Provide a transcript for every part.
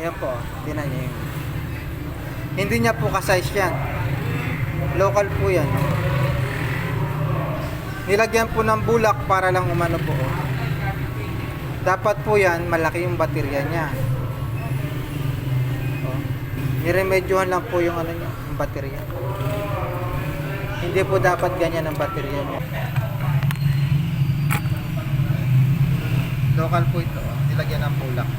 Ayan po, tinan niyo yun. Hindi niya po kasize yan. Local po yan. Nilagyan po ng bulak para lang umano po. Dapat po yan, malaki yung baterya niya. Oh. Niremedyohan lang po yung ano niya, yung baterya. Hindi po dapat ganyan ang baterya niya. Local po ito, nilagyan ng bulak.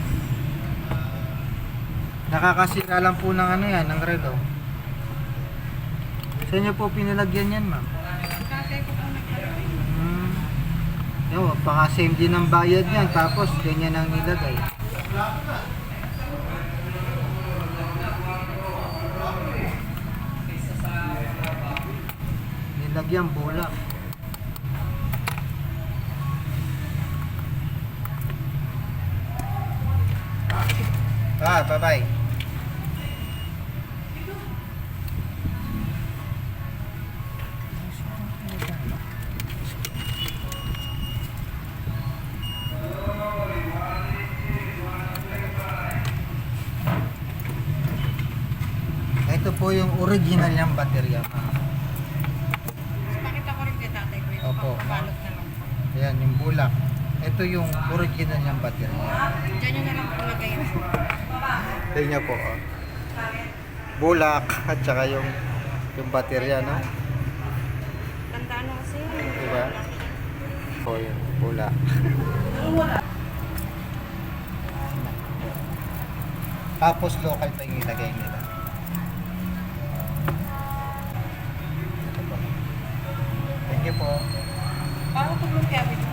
Nakakasira lang po ng ano yan, ng relo. Sa inyo po pinalagyan yan, ma'am? Hmm. Yo, baka same din ang bayad niyan, tapos ganyan ang nilagay. Nilagyan bulak. Ah, bye-bye. Po yung original niyang baterya. Pakita ko rin kay tatay ko yung Opo. pagkabalot na lang. Ayan, yung bulak. Ito yung original niyang baterya. Diyan nyo na lang palagay. Tingnan niyo po. Oh. Bulak at saka yung yung baterya, no? Tandaan mo kasi. Diba? O yun, bulak. Tapos local pa yung ilagay nila. porque mundo quer é muito